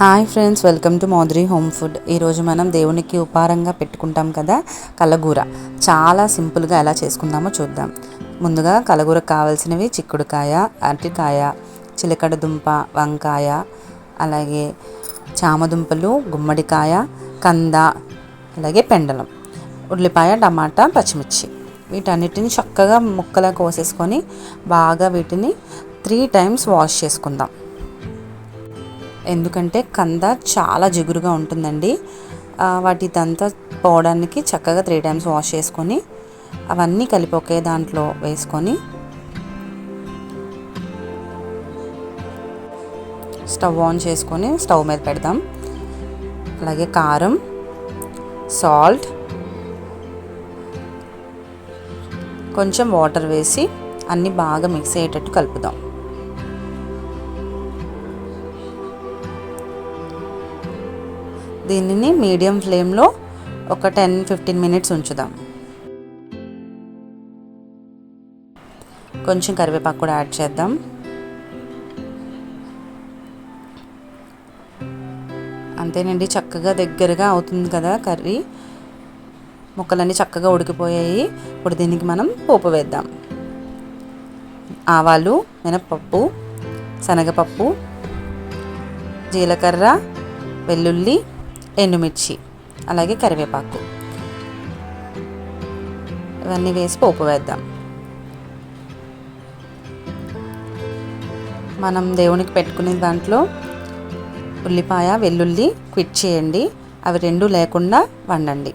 Hi friends welcome to Madhuri home food. ఈరోజు మనం దేవునికి ఉపారంగా పెట్టుకుంటాం కదా కలగూర. చాలా సింపుల్గా ఎలా చేసుకుందామో చూద్దాం. ముందుగా కలగూరకు కావాల్సినవి చిక్కుడుకాయ అరటికాయ చిలకడ దుంప వంకాయ అలాగే చామదుంపలు గుమ్మడికాయ కంద అలాగే పెండలం ఉల్లిపాయ టమాటా పచ్చిమిర్చి. వీటన్నిటిని చక్కగా ముక్కలా కోసేసుకొని బాగా వీటిని త్రీ టైమ్స్ వాష్ చేసుకుందాం. ఎందుకంటే కంద చాలా జిగురుగా ఉంటుందండి. వాటి వాటిదంతా పోవడానికి చక్కగా త్రీ టైమ్స్ వాష్ చేసుకొని అవన్నీ కలిపి ఒకే దాంట్లో వేసుకొని స్టవ్ ఆన్ చేసుకొని స్టవ్ మీద పెడదాం అలాగే కారం సాల్ట్ కొంచెం వాటర్ వేసి అన్నీ బాగా మిక్స్ అయ్యేటట్టు కలుపుదాం. దీనిని మీడియం ఫ్లేమ్లో ఒక టెన్ ఫిఫ్టీన్ మినిట్స్ ఉంచుదాం. కొంచెం కరివేపాకు కూడా యాడ్ చేద్దాం. అంతేనండి చక్కగా దగ్గరగా అవుతుంది కదా కర్రీ. ముక్కలన్నీ చక్కగా ఉడికిపోయాయి. ఇప్పుడు దీనికి మనం పోపు వేద్దాం. ఆవాలు మినపప్పు శనగపప్పు జీలకర్ర వెల్లుల్లి ఎండుమిర్చి అలాగే కరివేపాకు. ఇవన్నీ వేసి పోపు వేద్దాం. మనం దేవునికి పెట్టుకునే దాంట్లో ఉల్లిపాయ వెల్లుల్లి క్విట్ చేయండి. అవి రెండు లేకుండా వండండి.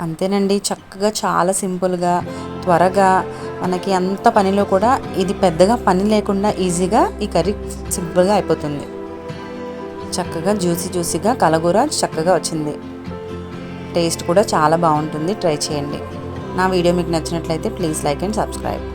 అంతేనండి చక్కగా చాలా సింపుల్గా త్వరగా మనకి అంత పనిలో కూడా ఇది పెద్దగా పని లేకుండా ఈజీగా ఈ కర్రీ సింపుల్గా అయిపోతుంది. చక్కగా జ్యూసీ జ్యూసీగా కలగూర చక్కగా వచ్చింది. టేస్ట్ కూడా చాలా బాగుంటుంది. ట్రై చేయండి. నా వీడియో మీకు నచ్చినట్లయితే ప్లీజ్ లైక్ అండ్ సబ్స్క్రైబ్.